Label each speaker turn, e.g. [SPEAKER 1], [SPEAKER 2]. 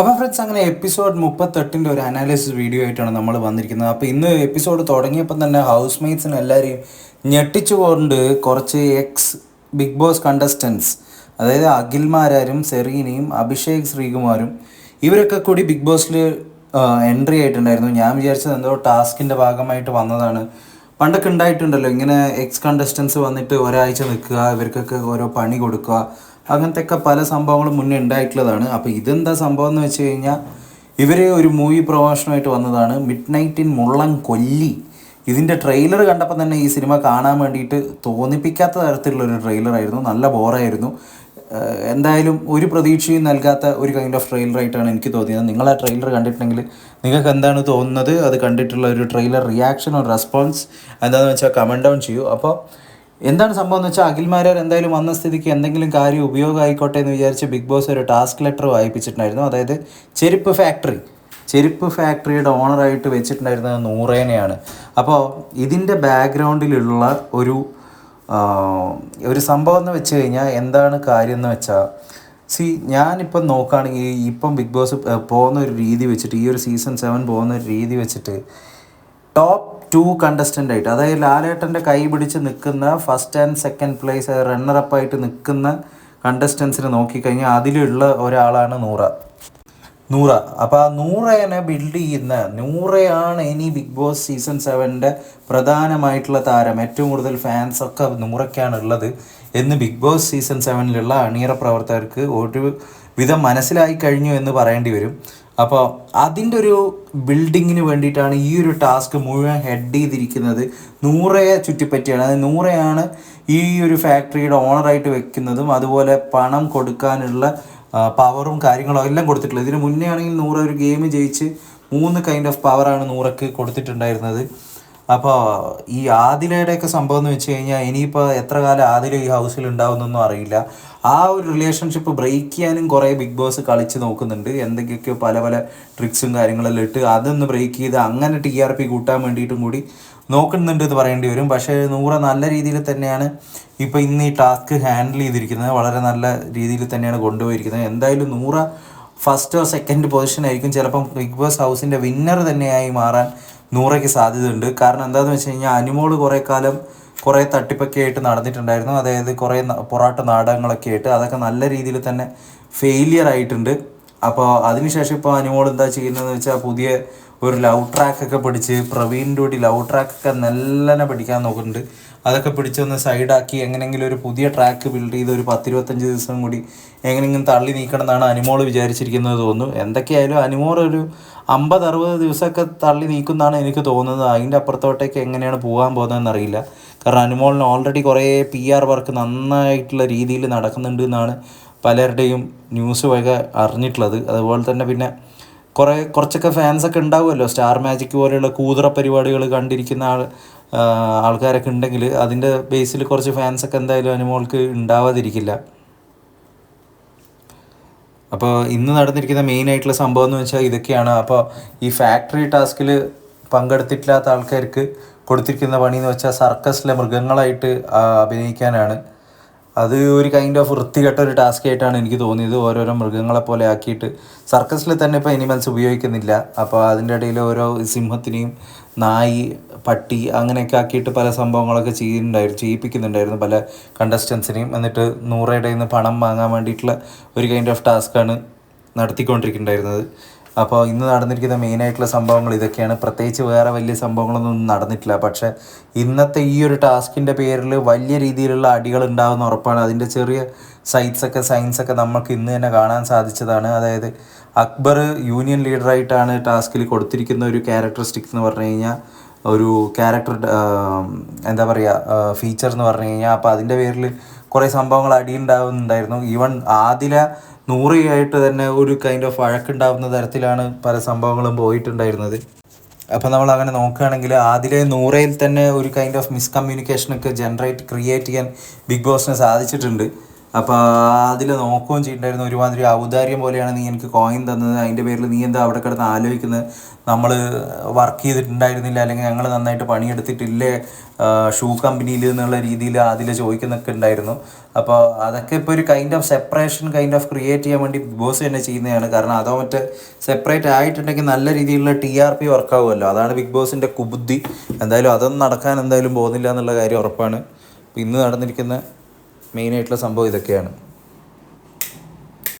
[SPEAKER 1] അപ്പോൾ ഫ്രണ്ട്സ് അങ്ങനെ എപ്പിസോഡ് മുപ്പത്തെട്ടിന്റെ ഒരു അനാലിസിസ് വീഡിയോ ആയിട്ടാണ് നമ്മൾ വന്നിരിക്കുന്നത്. അപ്പോൾ ഇന്ന് എപ്പിസോഡ് തുടങ്ങിയപ്പോൾ തന്നെ ഹൗസ് മെയ്റ്റ്സിന് എല്ലാവരെയും ഞെട്ടിച്ചുകൊണ്ട് കുറച്ച് എക്സ് ബിഗ് ബോസ് കണ്ടസ്റ്റൻസ് അതായത് അഖിൽമാരാരും സെറീനയും അഭിഷേക് ശ്രീകുമാരും ഇവരൊക്കെ കൂടി ബിഗ് ബോസിൽ എൻട്രി ആയിട്ടുണ്ടായിരുന്നു. ഞാൻ വിചാരിച്ചത് എന്തോ ടാസ്കിന്റെ ഭാഗമായിട്ട് വന്നതാണ്. പണ്ടൊക്കെ ഉണ്ടായിട്ടുണ്ടല്ലോ ഇങ്ങനെ എക്സ് കണ്ടസ്റ്റൻസ് വന്നിട്ട് ഒരാഴ്ച നിൽക്കുക ഇവർക്കൊക്കെ ഓരോ പണി കൊടുക്കുക അങ്ങനത്തെ ഒക്കെ പല സംഭവങ്ങളും മുന്നേ ഉണ്ടായിട്ടുള്ളതാണ്. അപ്പോൾ ഇതെന്താ സംഭവം എന്ന് വെച്ച് കഴിഞ്ഞാൽ ഇവർ ഒരു മൂവി പ്രൊമോഷനുമായിട്ട് വന്നതാണ്. മിഡ് നൈറ്റ് ഇൻ മുള്ളം കൊല്ലി ഇതിന്റെ ട്രെയിലർ കണ്ടപ്പോൾ തന്നെ ഈ സിനിമ കാണാൻ വേണ്ടിയിട്ട് തോന്നിപ്പിക്കാത്ത തരത്തിലുള്ളൊരു ട്രെയിലറായിരുന്നു നല്ല ബോറായിരുന്നു എന്തായാലും ഒരു പ്രതീക്ഷയും നൽകാത്ത ഒരു കൈൻഡ് ഓഫ് ട്രെയിലറായിട്ടാണ് എനിക്ക് തോന്നിയത്. നിങ്ങൾ ആ ട്രെയിലർ കണ്ടിട്ടുണ്ടെങ്കിൽ നിങ്ങൾക്ക് എന്താണ് തോന്നുന്നത്? അത് കണ്ടിട്ടുള്ള ഒരു ട്രെയിലർ റിയാക്ഷൻ ഓർ റെസ്പോൺസ് എന്താണെന്ന് വെച്ചാൽ കമന്റ് ഡൗൺ ചെയ്യൂ. അപ്പോൾ എന്താണ് സംഭവം എന്ന് വെച്ചാൽ അഖിൽമാരാർ എന്തായാലും വന്ന സ്ഥിതിക്ക് എന്തെങ്കിലും കാര്യം ഉപയോഗമായിക്കോട്ടെ എന്ന് വിചാരിച്ച് ബിഗ് ബോസ് ഒരു ടാസ്ക് ലെറ്റർ വായിപ്പിച്ചിട്ടുണ്ടായിരുന്നു. അതായത് ചെരുപ്പ് ഫാക്ടറി. ചെരുപ്പ് ഫാക്ടറിയുടെ ഓണറായിട്ട് വെച്ചിട്ടുണ്ടായിരുന്നത് നൂറേനെയാണ്. അപ്പോൾ ഇതിന്റെ ബാക്ക്ഗ്രൗണ്ടിലുള്ള ഒരു ഒരു സംഭവം എന്ന് വെച്ച് കഴിഞ്ഞാൽ എന്താണ് കാര്യം എന്ന് വെച്ചാൽ സി ഞാനിപ്പം നോക്കുകയാണെങ്കിൽ ഇപ്പം ബിഗ് ബോസ് പോകുന്ന ഒരു രീതി വെച്ചിട്ട് ഈ ഒരു സീസൺ സെവൻ പോകുന്ന ഒരു രീതി വെച്ചിട്ട് ടോപ്പ് ടു കണ്ടസ്റ്റന്റ് ആയിട്ട് അതായത് ലാലേട്ടന്റെ കൈ പിടിച്ച് നിൽക്കുന്ന ഫസ്റ്റ് ആൻഡ് സെക്കൻഡ് പ്ലേസ് റണ്ണറപ്പായിട്ട് നിൽക്കുന്ന കണ്ടസ്റ്റൻസിനെ നോക്കിക്കഴിഞ്ഞാൽ അതിലുള്ള ഒരാളാണ് നൂറ. നൂറ. അപ്പോൾ ആ നൂറേനെ ബിൽഡ് ചെയ്യുന്ന നൂറയാണ് ഇനി ബിഗ് ബോസ് സീസൺ സെവന്റെ പ്രധാനമായിട്ടുള്ള താരം. ഏറ്റവും കൂടുതൽ ഫാൻസ് ഒക്കെ നൂറയ്ക്കാണ് ഉള്ളത് എന്ന് ബിഗ് ബോസ് സീസൺ സെവനിലുള്ള അണിയറ പ്രവർത്തകർക്ക് ഒരു വിധം മനസ്സിലായി കഴിഞ്ഞു എന്ന് പറയേണ്ടി വരും. അപ്പോൾ അതിന്റെ ഒരു ബിൽഡിങ്ങിന് വേണ്ടിയിട്ടാണ് ഈ ഒരു ടാസ്ക് മുഴുവൻ ഹെഡ് ചെയ്തിരിക്കുന്നത്. നൂറയെ ചുറ്റിപ്പറ്റിയാണ്. അത് നൂറയാണ് ഈ ഒരു ഫാക്ടറിയുടെ ഓണറായിട്ട് വെക്കുന്നതും അതുപോലെ പണം കൊടുക്കാനുള്ള പവറും കാര്യങ്ങളും എല്ലാം കൊടുത്തിട്ടുള്ളത്. ഇതിന് മുന്നേ ആണെങ്കിൽ നൂറ ഒരു ഗെയിം ജയിച്ച് മൂന്ന് കൈൻഡ് ഓഫ് പവറാണ് നൂറക്ക് കൊടുത്തിട്ടുണ്ടായിരുന്നത്. അപ്പോൾ ഈ ആദിലയുടെയൊക്കെ സംഭവം എന്ന് വെച്ച് കഴിഞ്ഞാൽ ഇനിയിപ്പോൾ എത്ര കാലം ആദില ഈ ഹൗസിൽ ഉണ്ടാവുന്നൊന്നും അറിയില്ല. ആ ഒരു റിലേഷൻഷിപ്പ് ബ്രേക്ക് ചെയ്യാനും കുറേ ബിഗ് ബോസ് കളിച്ച് നോക്കുന്നുണ്ട്. എന്തൊക്കെയൊക്കെയോ പല പല ട്രിക്സും കാര്യങ്ങളെല്ലാം ഇട്ട് അതൊന്ന് ബ്രേക്ക് ചെയ്ത് അങ്ങനെ ടി ആർ പി കൂട്ടാൻ വേണ്ടിയിട്ടും കൂടി നോക്കുന്നുണ്ട് എന്ന് പറയേണ്ടി വരും. പക്ഷേ നൂറ നല്ല രീതിയിൽ തന്നെയാണ് ഇപ്പോൾ ഇന്ന് ഈ ടാസ്ക് ഹാൻഡിൽ ചെയ്തിരിക്കുന്നത്. വളരെ നല്ല രീതിയിൽ തന്നെയാണ് കൊണ്ടുപോയിരിക്കുന്നത്. എന്തായാലും നൂറ ഫസ്റ്റോ സെക്കൻഡ് പൊസിഷൻ ആയിരിക്കും. ചിലപ്പം ബിഗ് ബോസ് ഹൗസിന്റെ വിന്നർ തന്നെയായി മാറാൻ നൂറയ്ക്ക് സാധ്യതയുണ്ട്. കാരണം എന്താണെന്ന് വെച്ച് കഴിഞ്ഞാൽ അനിമോൾ കുറേ കാലം കുറേ തട്ടിപ്പൊക്കെ ആയിട്ട് നടന്നിട്ടുണ്ടായിരുന്നു. അതായത് കുറേ പൊറാട്ട നാടകങ്ങളൊക്കെ ആയിട്ട് അതൊക്കെ നല്ല രീതിയിൽ തന്നെ ഫെയിലിയർ ആയിട്ടുണ്ട്. അപ്പോൾ അതിനുശേഷം ഇപ്പോൾ അനിമോൾ എന്താ ചെയ്യുന്നതെന്ന് വെച്ചാൽ പുതിയ ഒരു ലവ് ട്രാക്കൊക്കെ പിടിച്ച് പ്രവീണിന്റെ കൂടി ലവ് ട്രാക്കൊക്കെ നല്ലനെ പഠിക്കാൻ നോക്കുന്നുണ്ട്. അതൊക്കെ പിടിച്ചൊന്ന് സൈഡാക്കി എങ്ങനെയെങ്കിലും ഒരു പുതിയ ട്രാക്ക് ബിൽഡ് ചെയ്ത് ഒരു പത്തിരുപത്തഞ്ച് ദിവസം കൂടി എങ്ങനെയെങ്കിലും തള്ളി നീക്കണം എന്നാണ് അനിമോൾ വിചാരിച്ചിരിക്കുന്നത് തോന്നുന്നു. എന്തൊക്കെയായാലും അനിമോൾ ഒരു അമ്പത് അറുപത് ദിവസമൊക്കെ തള്ളി നീക്കുന്നതാണ് എനിക്ക് തോന്നുന്നത്. അതിന്റെ അപ്പുറത്തോട്ടേക്ക് എങ്ങനെയാണ് പോകാൻ പോകുന്നതെന്ന് അറിയില്ല കാരണം അനുമോളിന് ഓൾറെഡി കുറേ പി ആർ വർക്ക് നന്നായിട്ടുള്ള രീതിയിൽ നടക്കുന്നുണ്ട് എന്നാണ് പലരുടെയും ന്യൂസ് വക അറിഞ്ഞിട്ടുള്ളത്. അതുപോലെ തന്നെ പിന്നെ കുറേ കുറച്ചൊക്കെ ഫാൻസൊക്കെ ഉണ്ടാവുമല്ലോ. സ്റ്റാർ മാജിക് പോലെയുള്ള കൂതറ പരിപാടികൾ കണ്ടിരിക്കുന്ന ആൾ ആൾക്കാരൊക്കെ ഉണ്ടെങ്കിൽ അതിന്റെ ബേസിൽ കുറച്ച് ഫാൻസൊക്കെ എന്തായാലും അനുമോൾക്ക് ഉണ്ടാവാതിരിക്കില്ല. അപ്പോൾ ഇന്ന് നടന്നിരിക്കുന്ന മെയിൻ ആയിട്ടുള്ള സംഭവം എന്ന് വെച്ചാൽ ഇതൊക്കെയാണ്. അപ്പോൾ ഈ ഫാക്ടറി ടാസ്കിൽ പങ്കെടുത്തിട്ടില്ലാത്ത ആൾക്കാർക്ക് കൊടുത്തിരിക്കുന്ന പണി എന്ന് വെച്ചാൽ സർക്കസിലെ മൃഗങ്ങളായിട്ട് അഭിനയിക്കാനാണ്. അത് ഒരു കൈൻഡ് ഓഫ് വൃത്തികെട്ട ഒരു ടാസ്ക് ആയിട്ടാണ് എനിക്ക് തോന്നിയത്. ഓരോരോ മൃഗങ്ങളെ പോലെ ആക്കിയിട്ട്. സർക്കസിൽ തന്നെ ഇപ്പോൾ എനിമൽസ് ഉപയോഗിക്കുന്നില്ല. അപ്പോൾ അതിന്റെ ഇടയിൽ ഓരോ സിംഹത്തിനെയും നായി പട്ടി അങ്ങനെയൊക്കെ ആക്കിയിട്ട് പല സംഭവങ്ങളൊക്കെ ചെയ്യുന്നുണ്ടായിരുന്നു ചെയ്യിപ്പിക്കുന്നുണ്ടായിരുന്നു പല കണ്ടസ്റ്റൻസിനെയും എന്നിട്ട് നൂറയുടെ നിന്ന് പണം വാങ്ങാൻ വേണ്ടിയിട്ടുള്ള ഒരു കൈൻഡ് ഓഫ് ടാസ്ക്കാണ് നടത്തിക്കൊണ്ടിരിക്കുന്നുണ്ടായിരുന്നത്. അപ്പോൾ ഇന്ന് നടന്നിരിക്കുന്ന മെയിനായിട്ടുള്ള സംഭവങ്ങൾ ഇതൊക്കെയാണ്. പ്രത്യേകിച്ച് വേറെ വലിയ സംഭവങ്ങളൊന്നും നടന്നിട്ടില്ല. പക്ഷേ ഇന്നത്തെ ഈ ഒരു ടാസ്കിന്റെ പേരിൽ വലിയ രീതിയിലുള്ള അടികൾ ഉണ്ടാകുന്ന ഉറപ്പാണ്. അതിന്റെ ചെറിയ സൈറ്റ്സൊക്കെ ഒക്കെ സയൻസ് ഒക്കെ നമുക്ക് ഇന്ന് തന്നെ കാണാൻ സാധിച്ചതാണ്. അതായത് അക്ബർ യൂണിയൻ ലീഡറായിട്ടാണ് ടാസ്കിൽ കൊടുത്തിരിക്കുന്ന ഒരു ക്യാരക്ടറിസ്റ്റിക്സ് എന്ന് പറഞ്ഞു കഴിഞ്ഞാൽ ഒരു ക്യാരക്ടർ എന്താ പറയുക ഫീച്ചർ എന്ന് പറഞ്ഞു കഴിഞ്ഞാൽ. അപ്പോൾ അതിന്റെ പേരിൽ കുറേ സംഭവങ്ങൾ അടിയുണ്ടാവുന്നുണ്ടായിരുന്നു. ഈവൻ ആദില നൂറിയായിട്ട് തന്നെ ഒരു കൈൻഡ് ഓഫ് വഴക്കുണ്ടാവുന്ന തരത്തിലാണ് പല സംഭവങ്ങളും പോയിട്ടുണ്ടായിരുന്നത്. അപ്പോൾ നമ്മൾ അങ്ങനെ നോക്കുകയാണെങ്കിൽ ആദ്യം നൂറയിൽ തന്നെ ഒരു കൈൻഡ് ഓഫ് മിസ്കമ്മ്യൂണിക്കേഷനൊക്കെ ജനറേറ്റ് ക്രിയേറ്റ് ചെയ്യാൻ ബിഗ് ബോസിന് സാധിച്ചിട്ടുണ്ട്. അപ്പോൾ അതിൽ നോക്കുകയും ചെയ്തിട്ടുണ്ടായിരുന്നു ഒരുമാതിരി ഔദാര്യം പോലെയാണ് നീ എനിക്ക് കോയിൻ തന്നത് അതിന്റെ പേരിൽ നീ എന്താ അവിടെ കിടന്ന് ആലോചിക്കുന്നത്? നമ്മൾ വർക്ക് ചെയ്തിട്ടുണ്ടായിരുന്നില്ല അല്ലെങ്കിൽ ഞങ്ങൾ നന്നായിട്ട് പണിയെടുത്തിട്ടില്ലേ ഷൂ കമ്പനിയിൽ എന്നുള്ള രീതിയിൽ അതിൽ ചോദിക്കുന്നൊക്കെ ഉണ്ടായിരുന്നു. അപ്പോൾ അതൊക്കെ ഇപ്പോൾ ഒരു kind of separation kind of create ചെയ്യാൻ വേണ്ടി ബിഗ് ബോസ് തന്നെ ചെയ്യുന്നതാണ്. കാരണം അതോ മറ്റേ സെപ്പറേറ്റ് ആയിട്ടുണ്ടെങ്കിൽ നല്ല രീതിയിലുള്ള ടി ആർ പി വർക്കാവുമല്ലോ അതാണ് ബിഗ് ബോസിന്റെ കുബുദ്ധി. എന്തായാലും അതൊന്നും നടക്കാൻ എന്തായാലും പോകുന്നില്ല എന്നുള്ള കാര്യം ഉറപ്പാണ്. ഇന്ന് നടന്നിരിക്കുന്ന മെയിനായിട്ടുള്ള സംഭവം ഇതൊക്കെയാണ്.